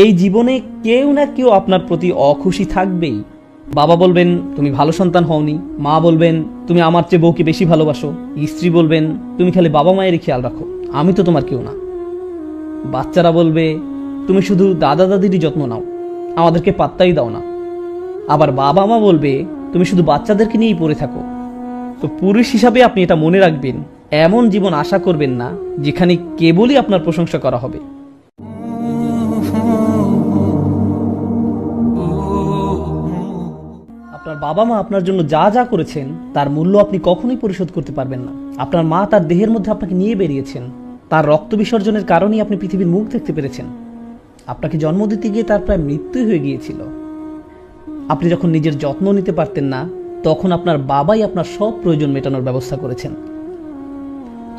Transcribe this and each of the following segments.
এই জীবনে কেউ না কেউ আপনার প্রতি অখুশি থাকবেই। বাবা বলবেন, তুমি ভালো সন্তান হওনি। মা বলবেন, তুমি আমার চেয়ে বউকে বেশি ভালোবাসো। স্ত্রী বলবেন, তুমি খালি বাবা মায়েরই খেয়াল রাখো। আমি তো তোমার কেউ না। বাচ্চারা বলবে, তুমি শুধু দাদা দাদিরই যত্ন নাও। আমাদেরকে পাত্তাই দাও না। আবার বাবা মা বলবে, তুমি শুধু বাচ্চাদেরকে নিয়েই পড়ে থাকো। তো পুরুষ হিসাবে আপনি এটা মনে রাখবেন, এমন জীবন আশা করবেন না, যেখানে কেবলই আপনার প্রশংসা করা হবে। আপনার বাবা মা আপনার জন্য যা যা করেছেন, তার মূল্য আপনি কখনোই পরিশোধ করতে পারবেন না। আপনার মা তার দেহের মধ্যে আপনাকে নিয়ে বেরিয়েছেন। তার রক্ত বিসর্জনের কারণেই আপনি পৃথিবীর মুখ দেখতে পেরেছেন। আপনাকে জন্ম দিতে গিয়ে তার প্রায় মৃত্যুই হয়ে গিয়েছিল। আপনি যখন নিজের যত্ন নিতে পারতেন না, তখন আপনার বাবাই আপনার সব প্রয়োজন মেটানোর ব্যবস্থা করেছেন।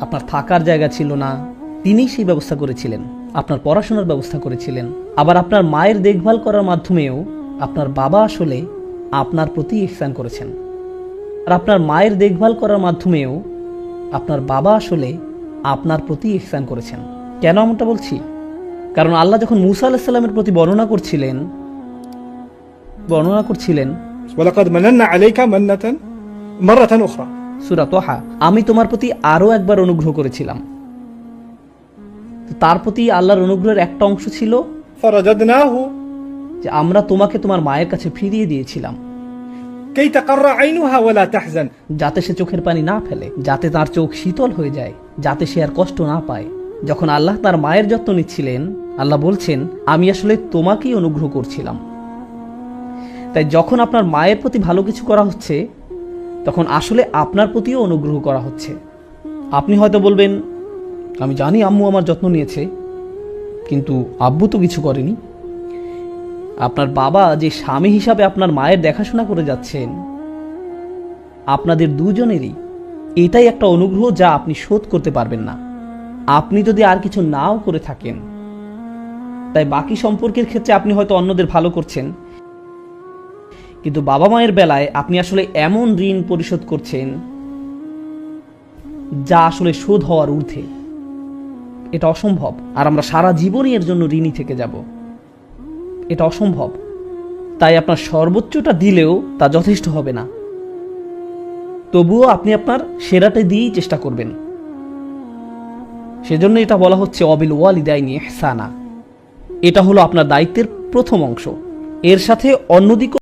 আপনার থাকার জায়গা ছিল না, তিনিই সেই ব্যবস্থা করেছিলেন। আপনার পড়াশোনার ব্যবস্থা করেছিলেন। আবার আপনার মায়ের দেখভাল করার মাধ্যমেও আপনার বাবা আসলে আপনার প্রতি ইহসান করেছেন। আর আপনার মায়ের দেখভাল করার মাধ্যমেও আপনার বাবা আসলে আপনার প্রতি ইহসান করেছেন। কেন এমনটা বলছি? কারণ আল্লাহ যখন মুসা আলাহিসাল্লামের প্রতি বর্ণনা করছিলেন বর্ণনা করছিলেন আমি তোমার প্রতি আরও একবার অনুগ্রহ করেছিলাম। তার প্রতি আল্লাহর অনুগ্রহের একটা অংশ ছিল যে আমরা তোমাকে তোমার মায়ের কাছে ফিরিয়ে দিয়েছিলাম। যাতে সে চোখের পানি না ফেলে, যাতে তার চোখ শীতল হয়ে যায়, যাতে সে আর কষ্ট না পায়। যখন আল্লাহ তার মায়ের যত্ন নিচ্ছিলেন, আল্লাহ বলছেন, আমি আসলে তোমাকেই অনুগ্রহ করছিলাম। তাই যখন আপনার মায়ের প্রতি ভালো কিছু করা হচ্ছে, তখন আসলে আপনার প্রতিও অনুগ্রহ করা হচ্ছে। আপনি হয়তো বলবেন, আমি জানি আম্মু আমার যত্ন নিয়েছে, কিন্তু আব্বু তো কিছু করেনি। আপনার বাবা যে স্বামী হিসাবে আপনার মায়ের দেখাশোনা করে যাচ্ছেন, আপনাদের দুজনেরই এটাই একটা অনুগ্রহ যা আপনি শোধ করতে পারবেন না। আপনি যদি আর কিছু নাও করে থাকেন, তাই বাকি সম্পর্কের ক্ষেত্রে আপনি হয়তো অন্যদের ভালো করছেন। কিন্তু বাবা মায়ের বেলায় আপনি আসলে এমন ঋণ পরিশোধ করছেন, যা আসলে শোধ হওয়ার ঊর্ধ্বে। এটা অসম্ভব। আর আমরা সারা জীবনই এর জন্য ঋণী থেকে যাব। এটা অসম্ভব। তাই আপনার সর্বোচ্চটা দিলেও তা যথেষ্ট হবে না। তবুও আপনি আপনার সেরাটা দিয়েই চেষ্টা করবেন। সেজন্য এটা বলা হচ্ছে অবিল ওয়ালি ওয়ালিদাইনি এহসানা এটা হলো আপনার দায়িত্বের প্রথম অংশ। এর সাথে অন্যদিকে